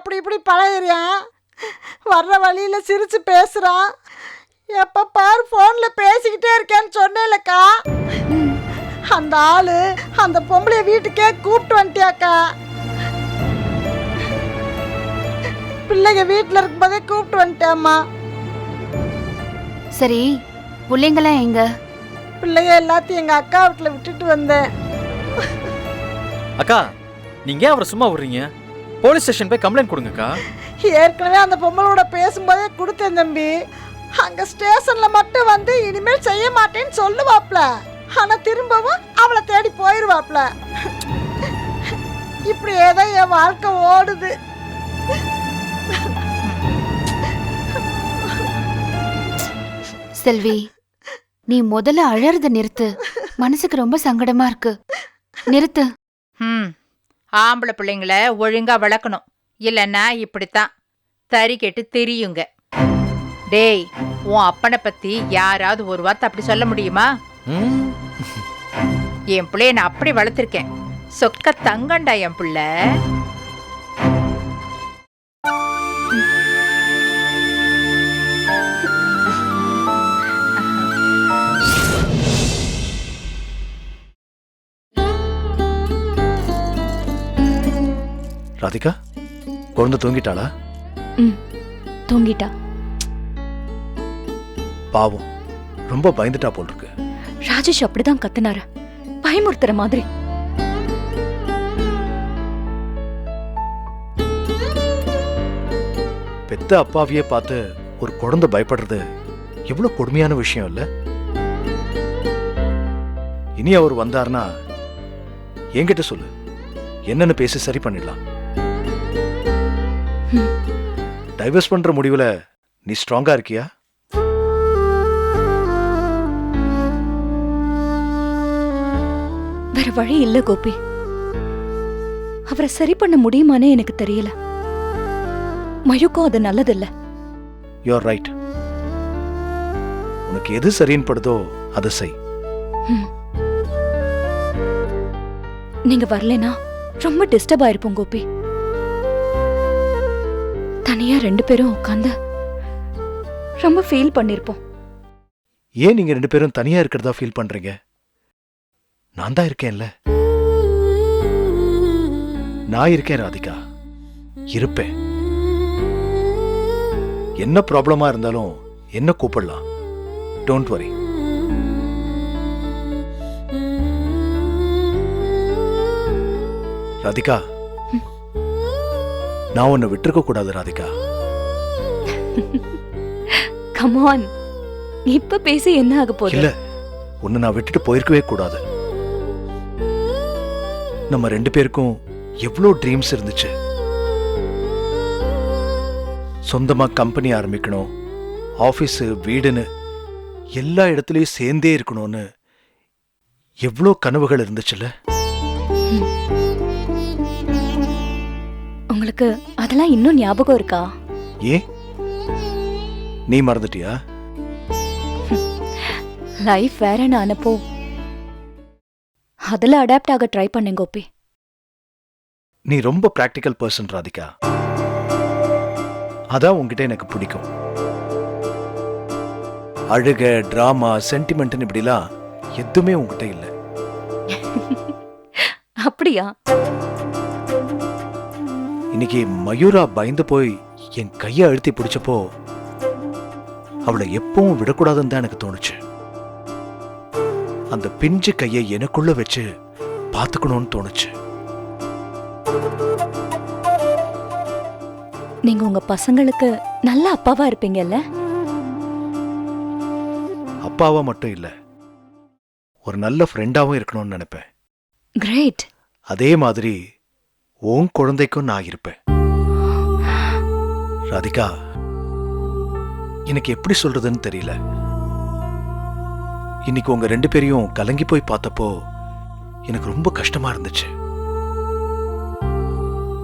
அப்படி இப்படி பழகுறியான் வர்ற வழியில் சிரித்து பேசுகிறான் எப்போ பாரு ஃபோனில் பேசிக்கிட்டே இருக்கேன்னு சொன்னேன்லக்கா அந்த ஆளு அந்த பொம்பளைய வீட்டுக்கே கூப்பிட்டு வந்துட்டியாக்கா. பிள்ளைங்க வீட்டில் இருக்கும்போதே கூப்பிட்டு வந்துட்டேம்மா. சரி பிள்ளைங்களாம் எங்க? பிள்ளைங்க எல்லாத்தையும் எங்கள் அக்கா வீட்டில் விட்டுட்டு வந்தேன். அக்கா நீங்க ஏன் அவரை சும்மா விடுறீங்க? போலீஸ் ஸ்டேஷன் போய் கம்ப்ளைண்ட் கொடுங்கக்கா. ஏற்கனவே அந்த பொம்பளோட பேசும்போதே கொடுத்தேன் தம்பி. அங்க ஸ்டேஷன்ல மட்டும் வந்து இனிமேல் செய்ய மாட்டேன்னு சொல்லுவாப்ல. ஆனா திரும்பவும் அவளை தேடி போயிருவாப்ல. இப்படி ஏதோ என் வாழ்க்கை ஓடுது. செல்வி நீ முதல்ல அழறத நிறுத்து. மனசுக்கு ரொம்ப சங்கடமா இருக்கு. நிறுத்து. ம் ஆம்பளை பிள்ளைங்கள ஒழுங்கா வளர்க்கணும். இல்லைன்னா இப்படித்தான். தறி கெட்டு தெரியுங்க. டேய் உன் அப்பனை பத்தி யாராவது ஒரு வார்த்தை அப்படி சொல்ல முடியுமா? என் பிள்ளைய நான் அப்படி வளர்த்துருக்கேன். சொக்க தங்கண்டா என் பிள்ளை. ராதிகா குழந்தை தூங்கிட்டாளா? ம் தூங்கிட்டா. பாவம் ரொம்ப பயந்துட்டா போல் இருக்கு ராஜேஷ் அப்படிதான் கத்துனாரு. பயமுறுத்துற மாதிரி. பெத்த அப்பாவையே பார்த்து ஒரு குழந்தை பயப்படுறது எவ்வளவு கொடுமையான விஷயம் இல்ல? இனி அவர் வந்தார்னா என்கிட்ட சொல்லு. என்னன்னு பேசி சரி பண்ணிடலாம். டைவர்ஸ் பண்ற முடிவுல நீ ஸ்ட்ராங்கா இருக்கியா? வேற வழி இல்ல கோபி. அவரை சரி பண்ண முடியுமானே எனக்கு தெரியல. மயுக்கும் அது நல்லதில்ல. யூஆர் ரைட் உனக்கு எது சரின்னு படுதோ அதை செய். நீங்க வரலைனா ரொம்ப டிஸ்டர்ப் ஆயிருப்போம் கோபி. தனியா ரெண்டு பேரும் உட்காந்து ரொம்ப ஃபீல் பண்ணிருப்போம். ஏன் நீங்க ரெண்டு பேரும் தனியா இருக்கிறதா ஃபீல் பண்றீங்க? நான் தான் இருக்கேன்ல. நான் இருக்கேன் ராதிகா. இருப்பேன். என்ன ப்ராப்ளமா இருந்தாலும் என்ன கூப்பிடலாம்? டோன்ட் வரி ராதிகா நான் உன்னை விட்டுருக்க கூடாது ராதிகா. கமான் இப்ப பேசி என்ன ஆக போகுது? இல்ல. உன்னை நான் விட்டுட்டு போயிருக்கவே கூடாது. நம்ம ரெண்டு பேருக்கும் எவ்வளோ ட்ரீம்ஸ் இருந்துச்சு. சொந்தமா கம்பெனி ஆரம்பிக்கணும் ஆஃபீஸு வீடுன்னு எல்லா இடத்துலயும் சேர்ந்தே இருக்கணும்னு எவ்வளோ கனவுகள் இருந்துச்சுல்ல? உங்களுக்கு அதெல்லாம் இன்னும் ஞாபகம் இருக்கா? ஏன் நீ மறந்துட்டியா? லைஃப் வேறன்னு அனுப்போ அதுல அடாப்ட் ஆக ட்ரை பண்ணேன் கோபி. நீ ரொம்ப பிராக்டிக்கல் பர்சன் ராதிகா. அதான் உன்கிட்ட எனக்கு பிடிக்கும். அழுக டிராமா சென்டிமெண்ட்னு இப்படிலாம் எதுவுமே உன்கிட்ட இல்லை. அப்படியா? இன்னைக்கு மயூரா பயந்து போய் என் கையை அழுத்தி பிடிச்சப்போ அவளை எப்பவும் விடக்கூடாதுன்னு தான் எனக்கு தோணுச்சு. அந்த பிஞ்சு கையை எனக்குள்ள வச்சு பார்த்துக்கணும்னு தோணுச்சு. நீங்க உங்க பசங்களுக்கு நல்ல அப்பாவா இருப்பீங்கல்ல? அப்பாவா மட்டும் இல்ல ஒரு நல்ல ஃப்ரெண்டாவும் இருக்கணும்னு நினைப்பேன். கிரேட் அதே மாதிரி உன் குழந்தைக்கும் நான் இருப்பேன். ராதிகா எனக்கு எப்படி சொல்றதுன்னு தெரியல. இன்னைக்கு உங்க ரெண்டு பேரையும் கலங்கி போய் பார்த்தப்போ எனக்கு ரொம்ப கஷ்டமா இருந்துச்சு.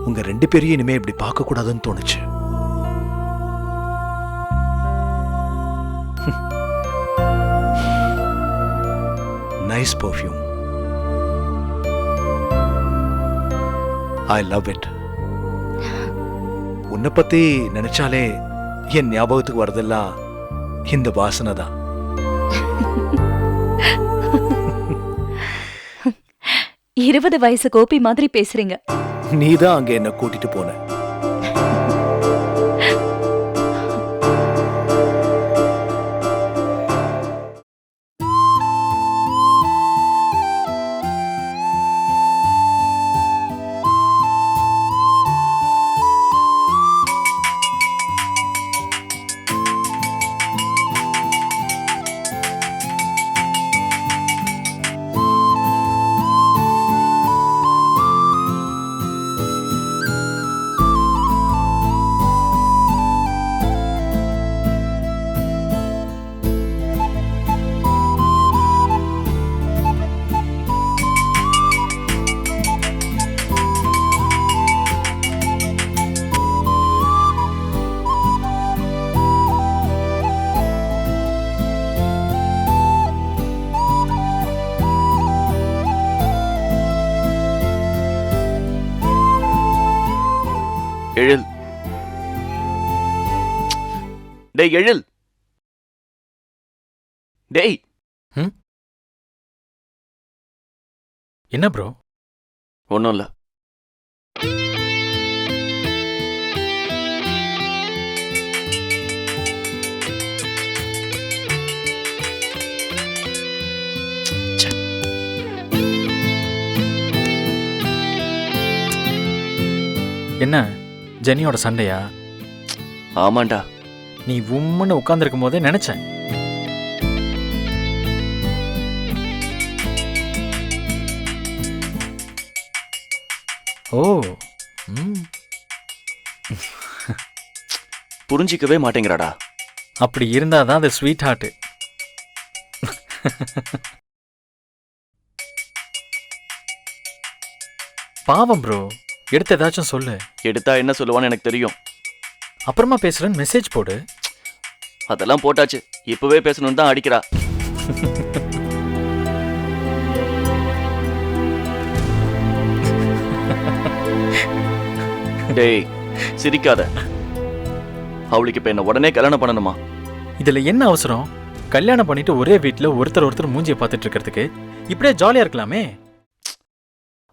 உங்க ரெண்டு பேரையும் இனிமே இப்படி பார்க்க கூடாதுன்னு தோணுச்சு. Nice perfume I love it உன்னை பத்தி நினைச்சாலே என் ஞாபகத்துக்கு வரதெல்லாம் இந்த வாசனை தான். இருபது வயசு கோபி மாதிரி பேசுறீங்க. நீ தான் அங்க என்ன கூட்டிட்டு போன. எழில். டேய் எழில். டேய். என்ன ப்ரோ ஒன்றும் இல்லை. என்ன? ஜெனியோட சண்டையா? ஆமாண்டா. நீ உம்முன்னு உட்காந்துருக்கும் போதே நினைச்சேன். ஓ புரிஞ்சிக்கவே மாட்டேங்கிறாடா. அப்படி இருந்தாதான் அது ஸ்வீட் ஹார்ட் பாவம் ப்ரோ எடுத்து ஏதாச்சும் சொல்லு. எடுத்தா என்ன சொல்லுவான்னு எனக்கு தெரியும். அப்புறமா பேசுறேன்னு மெசேஜ் போடு. அதெல்லாம் போட்டாச்சு. இப்பவே பேசணும்னு தான் அடிக்கிறா. டேய் சிரிக்காத. அவளுக்கு இப்ப என்ன உடனே கல்யாணம் பண்ணணுமா? இதுல என்ன அவசரம்? கல்யாணம் பண்ணிட்டு ஒரே வீட்ல ஒருத்தர் ஒருத்தர் மூஞ்சிய பார்த்துட்டு இருக்கிறதுக்கு. இப்படியே ஜாலியா இருக்கலாமே.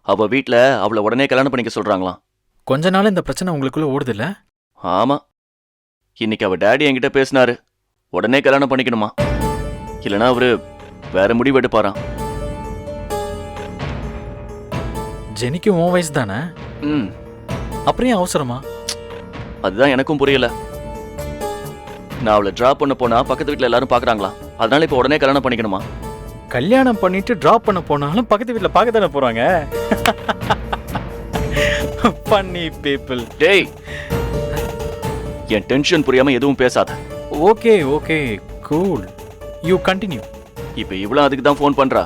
அவ வீட்ல அவளை உடனே கல்யாணம் பண்ணிக்க சொல்றாங்களாம். கொஞ்ச நாள் இந்த பிரச்சனை உங்களுக்குள்ள ஓடுதுல்ல? ஆமா. இன்னைக்கு அவ டேடி என்கிட்ட பேசினாரு. உடனே கல்யாணம் பண்ணிக்கணுமா? இல்லனா அவரு வேற முடிவு எடுப்பாராம். ஜெனிக்கு உன் வயசு தானே? ம். அப்புறம் ஏன் அவசரமா? அதுதான் எனக்கும் புரியல. நான் அவளை டிராப் பண்ண போனா பக்கத்து வீட்ல எல்லாரும் பாக்குறாங்களா அதனால இப்ப உடனே கல்யாணம் பண்ணிக்கணுமா? கல்யாணம் பண்ணிட்டு டிராப் பண்ண போனாலும் பக்கத்து வீட்ல பார்க்க தானே போறாங்க? பண்ணி பீப்புள் டேய் என் டென்ஷன் புரியாம எதுவும் பேசாத. Okay okay cool you continue இப்ப இவ்வளவு அதுக்கு தான் ஃபோன் பண்றா.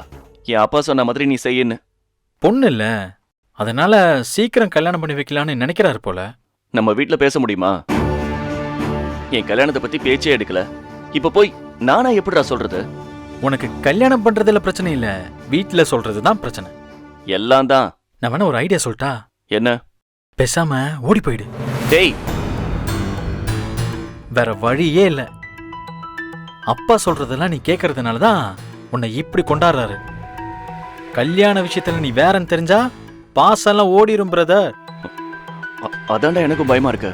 என் அப்பா சொன்ன மாதிரி நீ செய்யுன்னு. பொண்ணு இல்ல. அதனால சீக்கிரம் கல்யாணம் பண்ணி வைக்கலாம்னு நினைக்கிறாரு போல. நம்ம வீட்ல பேச முடியுமா? என் கல்யாணத்தை பத்தி பேச்சே எடுக்கல. இப்ப போய் நானா எப்படிடா சொல்றது? உனக்கு கல்யாணம் பண்றதுல பிரச்சனை இல்ல. வீட்ல சொல்றது தான் பிரச்சனை. எல்லாம் தான் நான் வேணா ஒரு ஐடியா சொல்லட்டா என்ன? பேசாம ஓடி போயிடு. டேய்! வேற வழியே இல்ல. அப்பா சொல்றதெல்லாம் நீ கேட்கறதுனால தான் உன்னை இப்படி கொண்டாடுறாரு. கல்யாண விஷயத்துல நீ வேறன்னு தெரிஞ்சா பாசெல்லாம் ஓடிரும் பிரதர் அதான்டா எனக்கும் பயமா இருக்கு.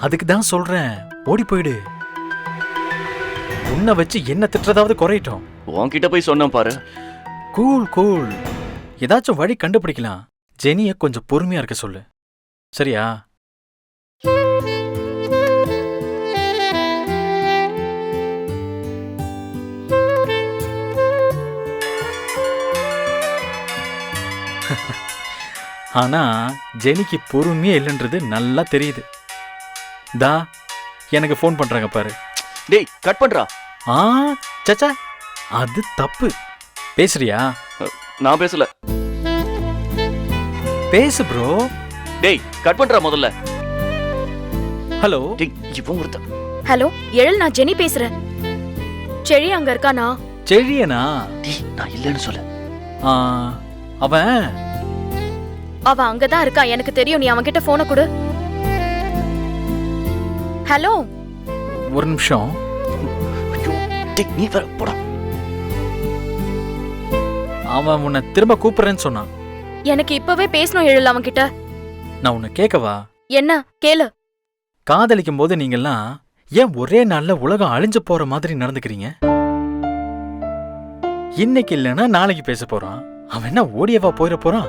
அதுக்கு தான் சொல்றேன். ஓடி போயிடு. உன்னை வச்சு என்ன திட்டுறதாவது குறையட்டும். உன்கிட்ட போய் சொன்னேன் பாரு. கூல் கூல் ஏதாச்சும் வழி கண்டுபிடிக்கலாம். ஜெனிய கொஞ்சம் பொறுமையா இருக்க சொல்லு. சரியா? ஆனா ஜெனிக்கு பொறுமையே இல்லைன்றது நல்லா தெரியுது. தா எனக்கு ஃபோன் பண்றாங்க பாரு. டேய் கட் பண்றா. ஆ சச்சா அது தப்பு. பேசுறியா? நான் பேசல. பேசு ப்ரோ டேய் கட் பண்றா முதல்ல. ஹலோ டேய் இவன் ஒருத்த ஹலோ எழில் நான் ஜெனி பேசுறேன். செழி அங்க இருக்கானா? செழியனா? டேய் நான் இல்லைன்னு சொல்ல. ஆ, அவன்? அவ அங்கதான் இருக்கா எனக்கு தெரியும் நீ அவன்கிட்ட போனை கொடு. ஹலோ ஒரு நிமிஷம். டேய், நீ வர போடா. அவன் உன்னை திரும்ப கூப்பிடுறேன்னு சொன்னான். எனக்கு இப்பவே பேசணும் எழில் அவன்கிட்ட. நான் உன்னை கேட்கவா? என்ன? கேளு. காதலிக்கும் போது நீங்கெல்லாம் ஏன் ஒரே நாள்ல உலகம் அழிஞ்சு போற மாதிரி நடந்துக்கிறீங்க? இன்னைக்கு இல்லைன்னா நாளைக்கு பேச போறான். அவன் என்ன ஓடியவா போயிட போறான்?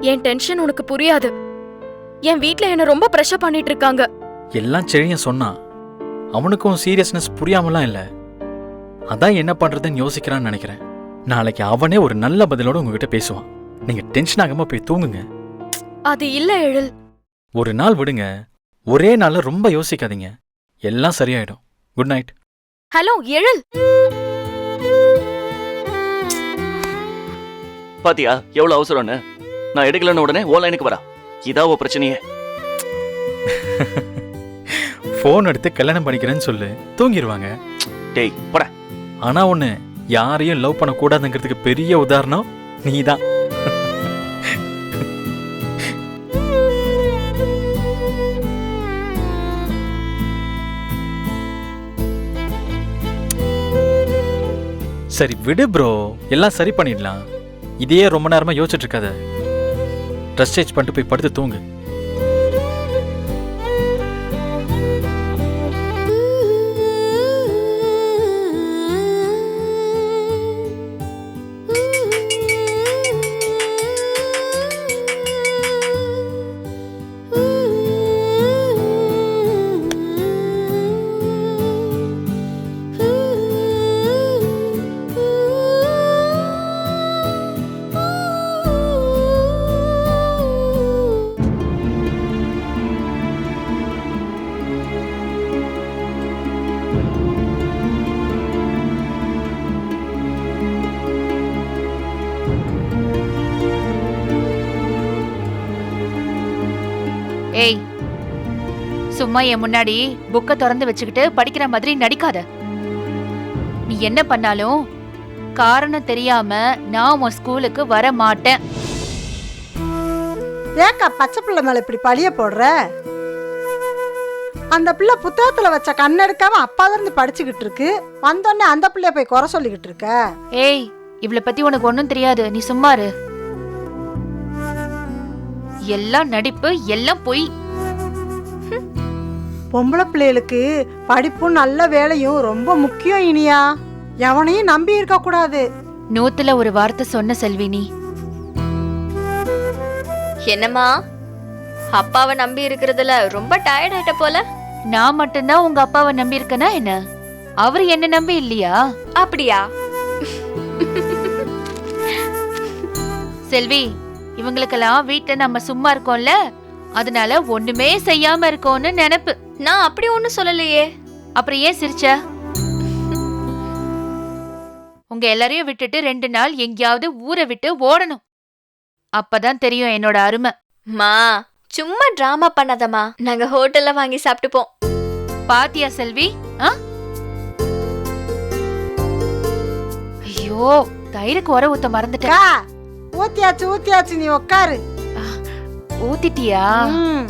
என் டென்ஷன் உனக்கு புரியாது. என் வீட்ல என்ன ரொம்ப ப்ரெஷர் பண்ணிட்டு இருக்காங்க. எல்லாம் செழியன் சொன்னான். அவனுக்கும் சீரியஸ்னஸ் புரியாமலாம் இல்ல. அதான் என்ன பண்றதுன்னு யோசிக்கிறான்னு நினைக்கிறேன். நாளைக்கு அவனே ஒரு நல்ல பதிலோட உங்ககிட்ட பேசுவான். நீங்க டென்ஷன் ஆகாம போய் தூங்குங்க. அது இல்ல எழில் ஒரு நாள் விடுங்க. ஒரே நாள்ல ரொம்ப யோசிக்காதீங்க. எல்லாம் சரியாயிடும். குட் நைட் ஹலோ எழில் பாத்தியா எவ்வளவு அவசரம்னு? நான் எடுக்கலன்னு உடனே ஓ லைனுக்கு வரா. இதா உன் பிரச்சனையே. ஃபோன் எடுத்து கல்யாணம் பண்ணிக்கிறேன்னு சொல்லு. தூங்கிடுவாங்க டேய் போடா. ஆனா ஒண்ணு யாரையும் லவ் பண்ணக்கூடாதுங்கிறதுக்கு பெரிய உதாரணம் நீதான். சரி விடு ப்ரோ எல்லாம் சரி பண்ணிடலாம். இதையே ரொம்ப நேரமா யோசிச்சுட்டு இருக்காத. ட்ரெஸ் சேஞ்ச் பண்ணிட்டு போய் படுத்து தூங்கு. ஏய் சும்மா என் முன்னாடி புக்கை திறந்து வச்சுக்கிட்டு படிக்கிற மாதிரி நடிக்காத. நீ என்ன பண்ணாலும் காரணம் தெரியாம நான் உன் ஸ்கூலுக்கு வர மாட்டேன். ஏக்கா பச்சை பிள்ளை மேல இப்படி பழிய போடுற? அந்த பிள்ளை புத்தகத்துல வச்ச கண்ணெடுக்காம அப்பா இருந்து படிச்சுக்கிட்டு இருக்கு. வந்தோடனே அந்த பிள்ளைய போய் குறை சொல்லிக்கிட்டு இருக்க? ஏய் இவளை பத்தி உனக்கு ஒன்றும் தெரியாது. நீ சும்மா இரு. எல்லாம் நடிப்பு எல்லாம் பொய். பொம்பளை பிள்ளைகளுக்கு படிப்பும் நல்ல வேலையும் ரொம்ப முக்கியம் இனியா. எவனையும் நம்பி இருக்க கூடாது. நூத்துல ஒரு வார்த்தை சொன்ன செல்வி நீ என்னம்மா? அப்பாவை நம்பி இருக்கிறதுல ரொம்ப டயர்ட் ஆயிட்ட போல. நான் மட்டும்தான் உங்க அப்பாவை நம்பி இருக்கனா என்ன? அவர் என்ன நம்பி இல்லையா? அப்படியா? செல்வி இவங்களுக்கெல்லாம் வீட்டுல நம்ம சும்மா இருக்கோம்ல? அதனால ஒண்ணுமே செய்யாம இருக்கோம்னு நினைப்பு. நான் அப்படி ஒன்றும் சொல்லலையே. அப்புறம் ஏன் சிரிச்ச? உங்க எல்லாரையும் விட்டுட்டு ரெண்டு நாள் எங்கேயாவது ஊரை விட்டு ஓடணும். அப்பதான் தெரியும் என்னோட அருமை. மா சும்மா டிராமா பண்ணாதம்மா. நாங்க ஹோட்டல்ல வாங்கி சாப்பிட்டுப்போம். பாத்தியா செல்வி? ஆ? ஐயோ தயிருக்கு உர ஊத்த மறந்துட்டேன். அக்கா ஊத்தியாச்சு ஊத்தியாச்சு நீ உட்காரு ஊத்திட்டியா? ம்.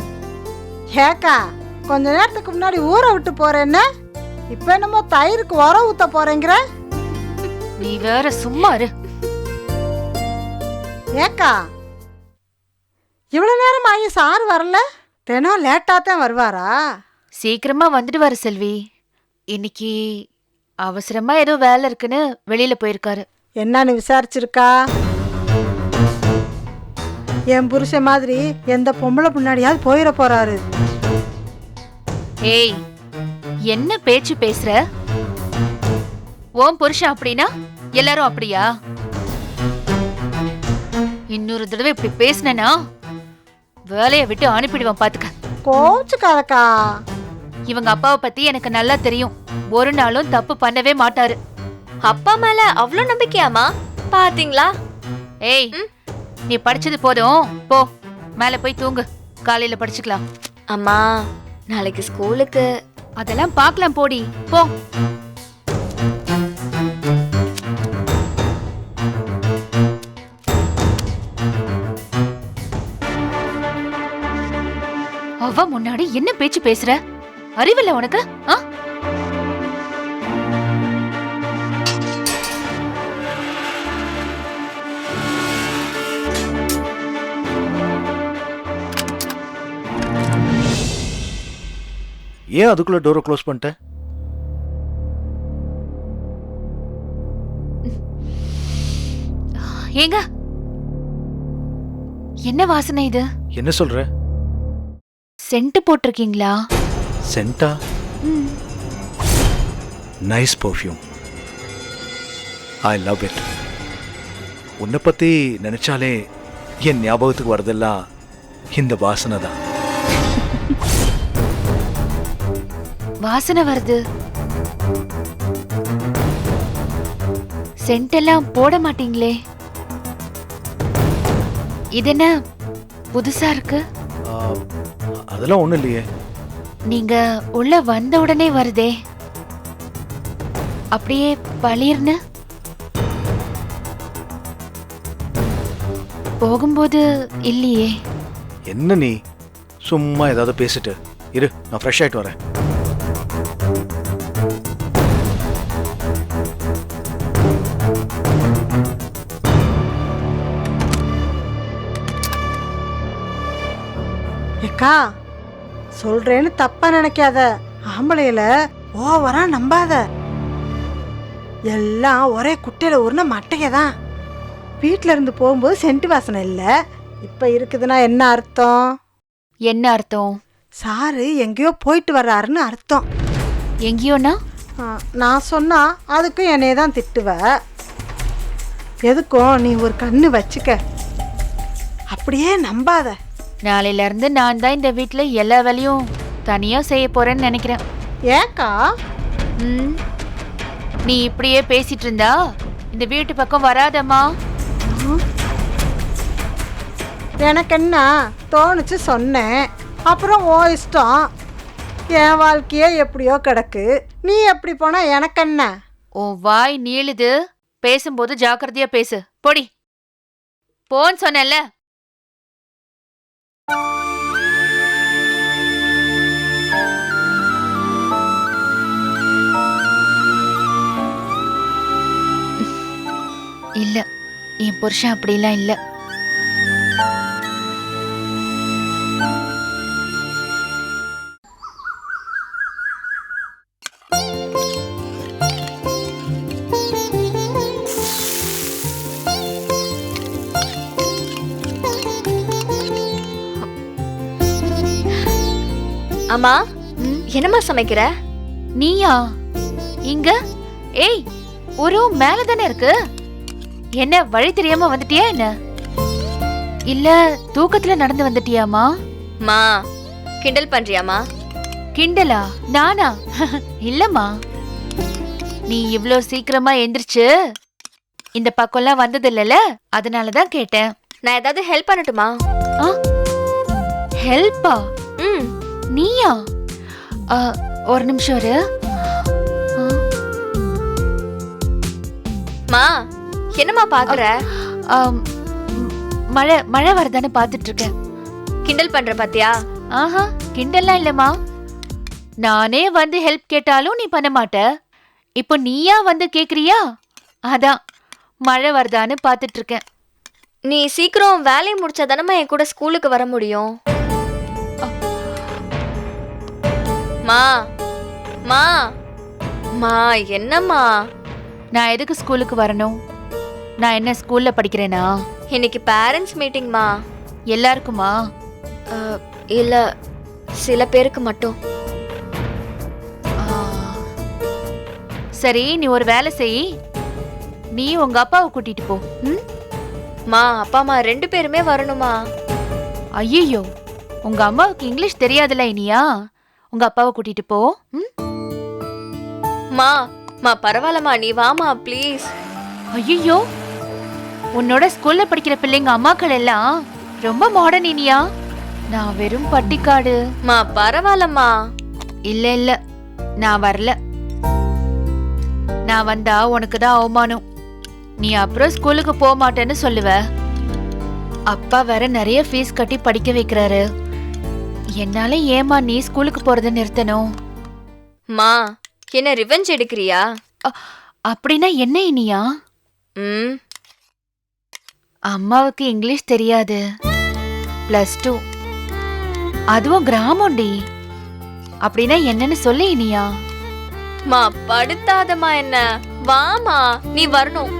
ஏக்கா கொஞ்ச நேரத்துக்கு முன்னாடி ஊரை விட்டு போறேன்னு இப்ப என்னமோ தயிருக்கு உர ஊத்த போறேங்கிற. நீ வேற சும்மா இரு. ஏக்கா இவ்வளவு நேரம் ஆகி சார் வரல? தினம் லேட்டா தான் வருவாரா? சீக்கிரமா வந்துட்டு வர செல்வி. இன்னைக்கு அவசரமா ஏதோ வேலை இருக்குன்னு வெளியில போயிருக்காரு. என்னன்னு விசாரிச்சிருக்கா? என் புருஷன் மாதிரி எந்த பொம்பளை முன்னாடியாவது போயிட போறாரு. ஏய் என்ன பேச்சு பேசுற? உன் புருஷன் அப்படின்னா எல்லாரும் அப்படியா? இன்னொரு தடவை இப்படி பேசினா வேலையை விட்டு அனுப்பிடுவேன் பாத்துக்க. கோச்சுக்காதக்கா. இவங்க அப்பாவை பத்தி எனக்கு நல்லா தெரியும். ஒரு நாளும் தப்பு பண்ணவே மாட்டாரு. அப்பா மேல அவ்வளோ நம்பிக்கையாமா பாத்தீங்களா? ஏய் நீ படிச்சது போதும். போ. மேல போய் தூங்கு. காலையில படிச்சுக்கலாம். அம்மா நாளைக்கு ஸ்கூலுக்கு. அதெல்லாம் பார்க்கலாம் போடி. போ. அவ முன்னாடி என்ன பேச்சு பேசுற? அறிவில்ல உனக்கு? ஆ? ஏன் அதுக்குள்ள டோரை க்ளோஸ் பண்ணிட்ட? ஏங்க? என்ன வாசனை இது? என்ன சொல்ற? சென்ட் போட்டிருக்கீங்களா? சென்டா. Nice perfume I love it உன்னை பத்தி நினைச்சாலே என் ஞாபகத்துக்கு வரதெல்லாம் இந்த வாசனை தான். வாசனை வருது. சென்ட் எல்லாம் போட மாட்டீங்களே. இது என்ன புதுசா இருக்கு? அதெல்லாம் ஒண்ணும் இல்லையே. நீங்க உள்ள வந்த உடனே வருதே. அப்படியே பளிர்னு. போகும்போது இல்லையே. என்ன நீ? சும்மா ஏதாவது பேசிட்டு. இரு நான் ஃப்ரெஷ் ஆயிட்டு வரேன். ஏக்கா சொல்றேன்னு தப்பா நினைக்காத. ஆம்பளையில ஓவரா நம்பாத. எல்லாம் ஒரே குட்டையில உருண மட்டையை தான். வீட்டில இருந்து போகும்போது சென்ட் வாசனை இல்லை. இப்போ இருக்குதுன்னா என்ன அர்த்தம்? என்ன அர்த்தம்? சாரு எங்கேயோ போயிட்டு வர்றாருன்னு அர்த்தம். எங்கேயோனா நான் சொன்னா அதுக்கும் என்னைய தான் திட்டுவ. எதுக்கும் நீ ஒரு கண்ணு வச்சுக்க. அப்படியே நம்பாத. நாளையில இருந்து நான் தான் இந்த வீட்ல எல்லா வேலையும் தனியா செய்ய போறேன்னு நினைக்கிறேன். ஏக்கா ம். நீ இப்படியே பேசிட்டு இருந்தா இந்த வீட்டு பக்கம் வராதம்மா. எனக்கு என்ன தோணுச்சு சொன்னேன். அப்புறம் ஓ இஷ்டம். என் வாழ்க்கையே எப்படியோ கிடக்கு. நீ எப்படி போனா எனக்கு என்ன? உன் வாய் நீளுது. பேசும்போது ஜாக்கிரதையா பேசு. பொடி. போன்னு சொன்னேன்ல. இல்ல என் புருஷன் அப்படிலாம் இல்ல. அம்மா என்னம்மா சமைக்கிற? நீயா? இங்க? ஏய் ஒரு மேல தானே இருக்கு? என்ன வழி தெரியாம வந்துட்டியா என்ன? இல்ல தூக்கத்துல நடந்து வந்துட்டியாமா மா கிண்டல் பண்றியாம்மா? கிண்டலா? நானா? இல்லம்மா. நீ இவ்ளோ சீக்கிரமா எந்திரிச்சு இந்த பக்கம்லாம் வந்தது இல்லல அதனாலதான் கேட்டேன். நான் ஏதாவது ஹெல்ப் பண்ணட்டுமா? ஹெல்ப்பா ம். நீயா? ஒரு நிமிஷம் இரு. மா என்னம்மா பாக்குற? மழை மழை வரதானே பார்த்துட்டு இருக்கேன் கிண்டல் பண்ற பாத்தியா? ஆஹா கிண்டல்லாம் இல்லம்மா. நானே வந்து ஹெல்ப் கேட்டாலும் நீ பண்ண மாட்ட. இப்போ நீயா வந்து கேக்குறியா? அதான் மழை வருதான்னு பார்த்துட்டு இருக்கேன் நீ சீக்கிரம் வேலையை முடிச்சா தானம்மா என் கூட ஸ்கூலுக்கு வர முடியும்? மா மா. மா என்னம்மா? நான் எதுக்கு ஸ்கூலுக்கு வரணும்? நான் என்ன ஸ்கூல்ல படிக்கிறேனா? இன்னைக்கு பேரண்ட்ஸ் மீட்டிங்மா எல்லாருக்குமா? இல்ல சில பேருக்கு மட்டும். சரி நீ ஒரு வேலை செய். நீ உங்க அப்பாவை கூட்டிட்டு போ. ம்? மா அப்பா அம்மா ரெண்டு பேருமே வரணுமா? ஐயோ உங்க அம்மாவுக்கு இங்கிலீஷ் தெரியாதுல்ல இனியா? உங்க அப்பாவை கூட்டிட்டு போ ம்? மா மா பரவாயில்லம்மா நீ வாமா ப்ளீஸ் ஐயோ உன்னோட ஸ்கூல்ல படிக்கிற பிள்ளைங்க அம்மாக்கள் எல்லாம் ரொம்ப மாடர்ன் இனியா. நான் வெறும் பட்டிக்காடு. மா பரவாயில்லம்மா. இல்ல இல்ல நான் வரல. நான் வந்தா உனக்கு தான் அவமானம். நீ அப்புறம் ஸ்கூலுக்கு போக மாட்டேன்னு சொல்லுவ. அப்பா வேற நிறைய ஃபீஸ் கட்டி படிக்க வைக்கிறாரு. என்னால ஏமா நீ ஸ்கூலுக்கு போறத நிறுத்தணும்? மா என்ன ரிவெஞ்ச் எடுக்கிறியா? அப்படின்னா என்ன இனியா? ம். அம்மாவுக்கு இங்கிலீஷ் தெரியாது. பிளஸ் டூ அதுவும் கிராமம்டி அப்படின்னா என்னன்னு சொல்லு இனியா. மா படுத்தாதம்மா என்ன. வாமா நீ வரணும்.